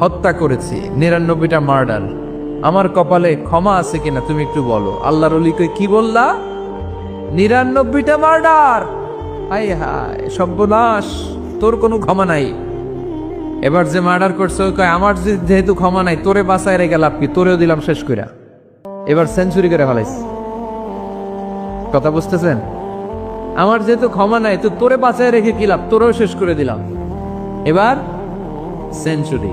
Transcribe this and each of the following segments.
হত্যা করেছি, নিরানব্বইটা মার্ডার। আমার কপালে ক্ষমা আছে কিনা তুমি একটু বলো। আল্লাহর অলিকে কি বললা? নিরানব্বইটা মার্ডার! হাই হাই সর্বনাশ, তোর কোনো ক্ষমা নাই। এবার যে মার্ডার করছে ওই কয়, আমার যেহেতু ক্ষমা নাই, তোরে বাসায় রেখে লাভ কি? তোরেও দিলাম শেষ কইরা। এবার সেঞ্চুরি করে ফেলাইছে। কথা বুঝতেছেন? আমার যেহেতু ক্ষমা নাই, তো তোরে বাঁচায় রেখে কি লাভ? তোরেও শেষ করে দিলাম। এবার সেঞ্চুরি।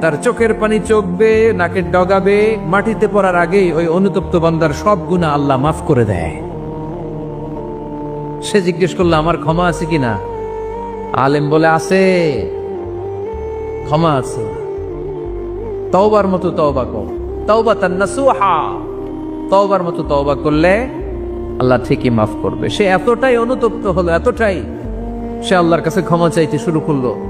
তার চোখের পানি চোখবে নাকের ডগাবে, মাটিতে পড়ার আগেই ওই অনুতপ্ত বান্দার সব গুণা আল্লাহ মাফ করে দেয়। সে জিজ্ঞেস করল, আমার ক্ষমা আছে কিনা আলেম বলে, আছে, ক্ষমা আছে। তওবার মতো তওবা কর। তওবা তার নাসুহা। তওবার মতো তওবা করলে আল্লাহ ঠিকই মাফ করবে। সে এতটাই অনুতপ্ত হলো, এতটাই সে আল্লাহর কাছে ক্ষমা চাইতে শুরু করল।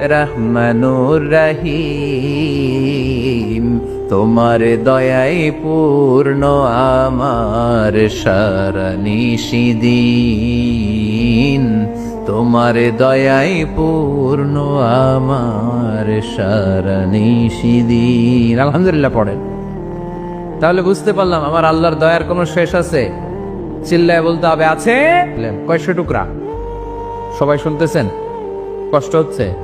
রহমানুর রহিম, তোমার দয়াই পূর্ণ আমার সারানিশিদিন তোমার দয়াই পূর্ণ আমার সারানিশিদিন আলহামদুলিল্লাহ পড়েন। তাহলে বুঝতে পারলাম আমার আল্লাহর দয়ার কোনো শেষ আছে? চিল্লায় বলতে হবে, আছে? কয়শো টুকরা? সবাই শুনতেছেন? কষ্ট হচ্ছে?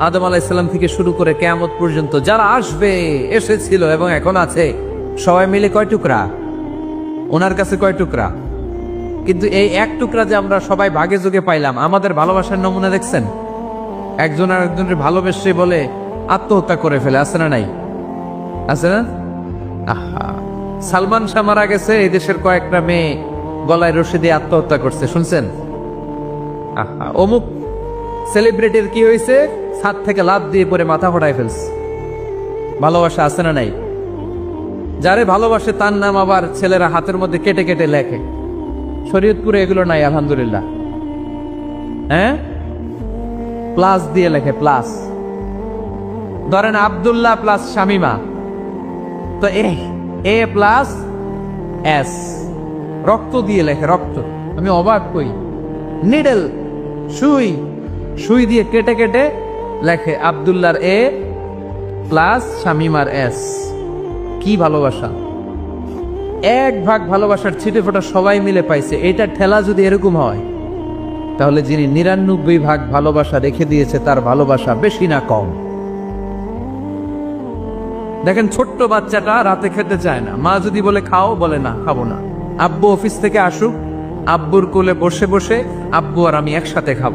আদম আলাইসাল্লাম থেকে শুরু করে কেয়ামত পর্যন্ত যারা আসবে, এসেছিল এবং এখন আছে। সবাই মিলে কয় টুকরা? ওনার কাছে কয় টুকরা? কিন্তু এই এক টুকরা যে আমরা সবাই ভাগে যোগে পাইলাম, আমাদের ভালোবাসার নমুনা দেখছেন? একজন আর একজনের ভালোবেসে বলে আত্মহত্যা করে ফেলে, আছে না নাই? আছে না? আহা! সালমান শাহ মারা গেছে, এই দেশের কয়েকটা মেয়ে গলায় রশি দিয়ে আত্মহত্যা করছে, শুনছেন? আহা! অমুক সেলিব্রিটির কি হয়েছে ছাদ থেকে লাভ দিয়ে পরে মাথা ফোটায় ফেলছে। ভালোবাসা আছে না নাই? যারে ভালোবাসে তার নাম আবার ছেলেরা হাতের মধ্যে কেটে কেটে লেখে। শরীয়তপুরে এগুলো নাই, আলহামদুলিল্লাহ। হ্যাঁ? প্লাস দিয়ে লেখে, প্লাস। ধরেন আব্দুল্লাহ প্লাস শামিমা। তো এ এ প্লাস এস। রক্ত দিয়ে লেখে, রক্ত। আমি অবাক কই। নিডেল, সুই। সুই দিয়ে কেটে কেটে লেখে আব্দুল্লাহর এ প্লাস শামিমার এস। কি ভালোবাসা। এক ভাগ ভালোবাসার ছিটে ফোটা সবাই মিলে পাইছে। এটা ঠেলা যদি এরকম হয়, তাহলে যিনি নিরানব্বই ভাগ ভালোবাসা রেখে দিয়েছে, তার ভালোবাসা বেশি না কম। দেখেন, ছোট্ট বাচ্চাটা রাতে খেতে চায় না। মা যদি বলে, খাও, বলে, না, খাব না। আব্বু অফিস থেকে আসুক, আব্বুর কোলে বসে বসে আব্বু আর আমি একসাথে খাব।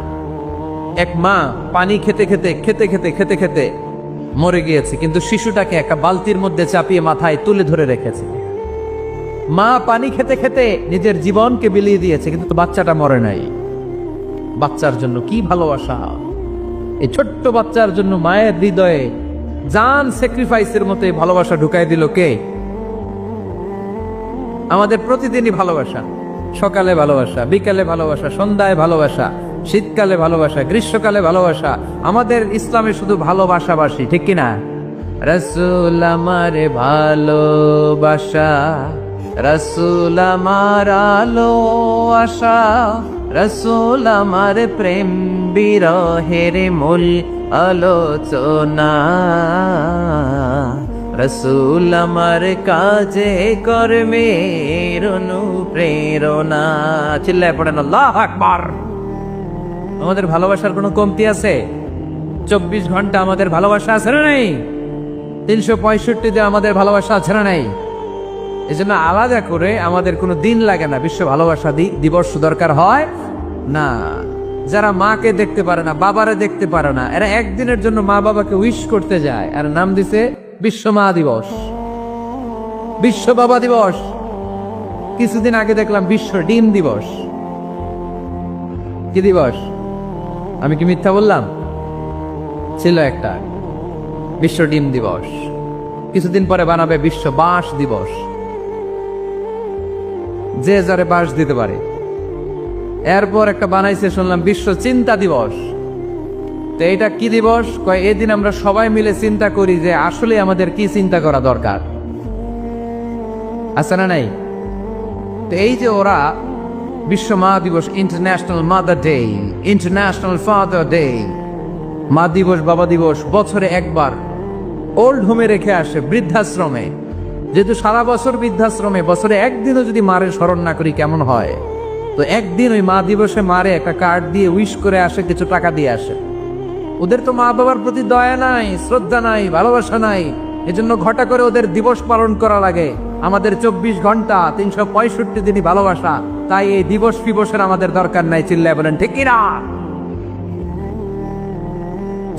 এক মা পানি খেতে খেতে খেতে খেতে খেতে খেতে মরে গিয়েছে। কিন্তু শিশুটাকে একটা বালতির মধ্যে চাপিয়ে মাথায় তুলে ধরে রেখেছে। মা পানি খেতে খেতে নিজের জীবনকে বিলিয়ে দিয়েছে, কিন্তু বাচ্চাটা মরে নাই। বাচ্চার জন্য কি ভালোবাসা? এই ছোট্ট বাচ্চার জন্য মায়ের হৃদয়ে জান স্যাক্রিফাইসের মতো ভালোবাসা ঢুকাই দিল কে? আমাদের প্রতিদিনই ভালোবাসা। সকালে ভালোবাসা, বিকালে ভালোবাসা, সন্ধ্যায় ভালোবাসা। শীতকালে ভালোবাসা, গ্রীষ্মকালে ভালোবাসা, আমাদের ইসলামে শুধু ভালোবাসাবাসী, ঠিক কিনা? রসুল আমার ভালোবাসা, রসুল আমার আলো আশা, রসুল আমার প্রেম বিরহের মূল আলোচনা। রসুল আমার কাজে কর্মের অনুপ্রেরণা। চিল্লায় পড়েন, আল্লাহ আকবার। আমাদের ভালোবাসার কোনো কমতি আছে? চব্বিশ ঘণ্টা আমাদের ভালোবাসা আছে না নেই? তিনশো পঁয়ষট্টিতে আমাদের ভালোবাসা আছে না নেই? এই জন্য আলাদা করে আমাদের কোনো দিন লাগে না। বিশ্ব ভালোবাসা দিবস দরকার হয় না। যারা মাকে দেখতে পারে না, বাবারে দেখতে পারে না, এরা একদিনের জন্য মা বাবাকে উইশ করতে যায়। আর নাম দিছে বিশ্ব মা দিবস। বিশ্ব বাবা দিবস। কিছুদিন আগে দেখলাম বিশ্ব ডিম দিবস। কি দিবস? আমি কি মিথ্যা বললাম? ছিল একটা বিশ্ব ডিম দিবস। কিছুদিন পরে বানাবে বিশ্ব বাঁশ দিবস। যে যারে বাঁশ দিতে পারে। এরপর একটা বানাইছে, শুনলাম, বিশ্ব চিন্তা দিবস। তো এটা কি দিবস? কয়, এদিন আমরা সবাই মিলে চিন্তা করি যে আসলে আমাদের কি চিন্তা করা দরকার। আছে না নাই? তো এই যে ওরা বিশ্ব মা দিবস international mother day international father day মা দিবস বাবা দিবস বছরে একবার ওল্ড হোমে রেখে আসে বৃদ্ধাশ্রমে। যেহেতু সারা বছর বৃদ্ধাশ্রমে, বছরে একদিনও যদি মারে স্মরণ না করি কেমন হয়? তো একদিন ওই মা দিবসে মারে, একটা কার্ড দিয়ে উইশ করে আসে, কিছু টাকা দিয়ে আসে। ওদের তো মা বাবার প্রতি দয়া নাই, শ্রদ্ধা নাই, ভালোবাসা নাই। এজন্য ঘটা করে ওদের দিবস পালন করা লাগে। আমাদের চব্বিশ ঘণ্টা, তিনশো পঁয়ষট্টি দিনই ভালোবাসা। তাই এই দিবস ফিবসের আমাদের দরকার নাই, চিল্লায় বলেন, ঠিক কিনা?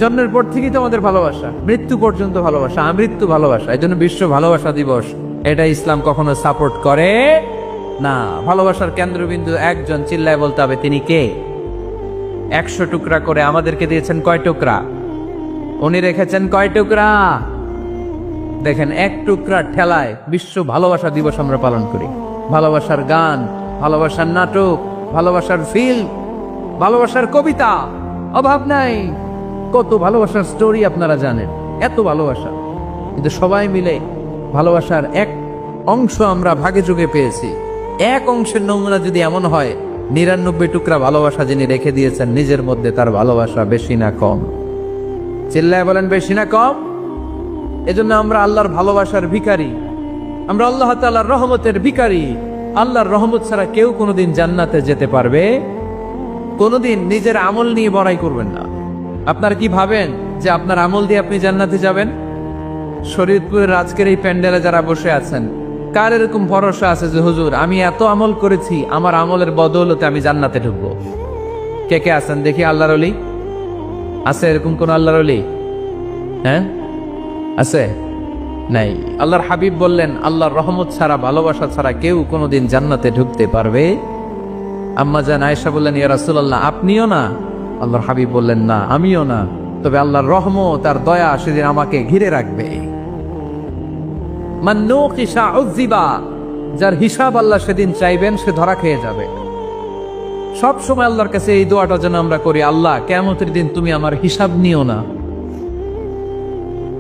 জন্মের পর থেকেই তো আমাদের ভালোবাসা, মৃত্যু পর্যন্ত ভালোবাসা, আমৃত্যু ভালোবাসা, এই জন্য বিশ্ব ভালোবাসা দিবস। এটা ইসলাম কখনো সাপোর্ট করে? না, ভালোবাসার কেন্দ্রবিন্দু একজন, চিল্লায় বলতে হবে, তিনি কে? একশো টুকরা করে আমাদেরকে দিয়েছেন কয় টুকরা? উনি রেখেছেন কয় টুকরা? দেখেন, এক টুকরা ঠেলায় বিশ্ব ভালোবাসা দিবস আমরা পালন করি। ভালোবাসার গান ভালোবাসার নাটক, ভালোবাসার ফিল্ম ভালোবাসার কবিতা, অভাব নাই। কত ভালোবাসার স্টোরি আপনারা জানেন, এত ভালোবাসা। কিন্তু সবাই মিলে ভালোবাসার এক অংশ আমরা ভাগে যুগে পেয়েছি। এক অংশের নমুনা যদি এমন হয়, নিরানব্বই টুকরা ভালোবাসা যিনি রেখে দিয়েছেন, নিজের মধ্যে তার ভালোবাসা বেশি না কম। চিল্লায় বলেন, বেশি না কম? এজন্য আমরা আল্লাহর ভালোবাসার ভিখারি। আমরা আল্লাহ তাআলার রহমতের ভিখারি। আল্লাহর রহমত ছাড়া কেউ কোনোদিন জান্নাতে যেতে পারবে। কোনোদিন নিজের আমল নিয়ে বড়াই করবেন না। আপনার কি ভাবেন যে আপনার আমল দিয়ে আপনি জান্নাতে যাবেন? শরীয়তপুরের আজকের এই প্যান্ডেলে যারা বসে আছেন, কার এরকম ভরসা আছে যে, হুজুর, আমি এত আমল করেছি, আমার আমলের বদৌলতে আমি জান্নাতে ঢুকবো কে কে আছেন? দেখি আল্লাহর অলি আছে এরকম কোন আল্লাহর অলি হ্যাঁ? আছে? নাই। আল্লাহর হাবিব বললেন, আল্লাহর রহমত ছাড়া, ভালোবাসা ছাড়া কেউ কোনোদিন জান্নাতে ঢুকতে পারবে? আম্মা জান আয়েশা বললেন, ইয়া রাসূলুল্লাহ, আপনিও না? আল্লাহর হাবিব বললেন, না, আমিও না। তবে আল্লাহর রহমত আর দয়া সেদিন আমাকে ঘিরে রাখবে। যার হিসাব আল্লাহ সেদিন চাইবেন, সে ধরা খেয়ে যাবে। সব সময় আল্লাহর কাছে এই দোয়াটা যেন আমরা করি, আল্লাহ কেমতের দিন তুমি আমার হিসাব নিও না।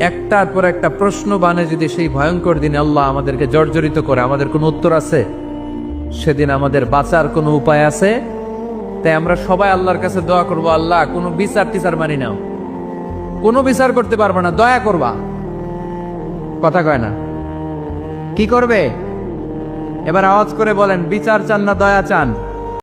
একটার পর একটা প্রশ্ন বানে যদি সেই ভয়ঙ্কর দিনে আল্লাহ আমাদেরকে জর্জরিত করে, আমাদের কোনো উত্তর আছে? সেদিন আমাদের বাঁচার কোনো উপায় আছে? তাই আমরা সবাই আল্লাহর কাছে দোয়া করব, আল্লাহ, কোনো বিচার টিচার মানি নাও। কোনো বিচার করতে পারবে না, দয়া করবা। কথা কয় না। কি করবে? এবার আওয়াজ করে বলেন, বিচার চান না, দয়া চান।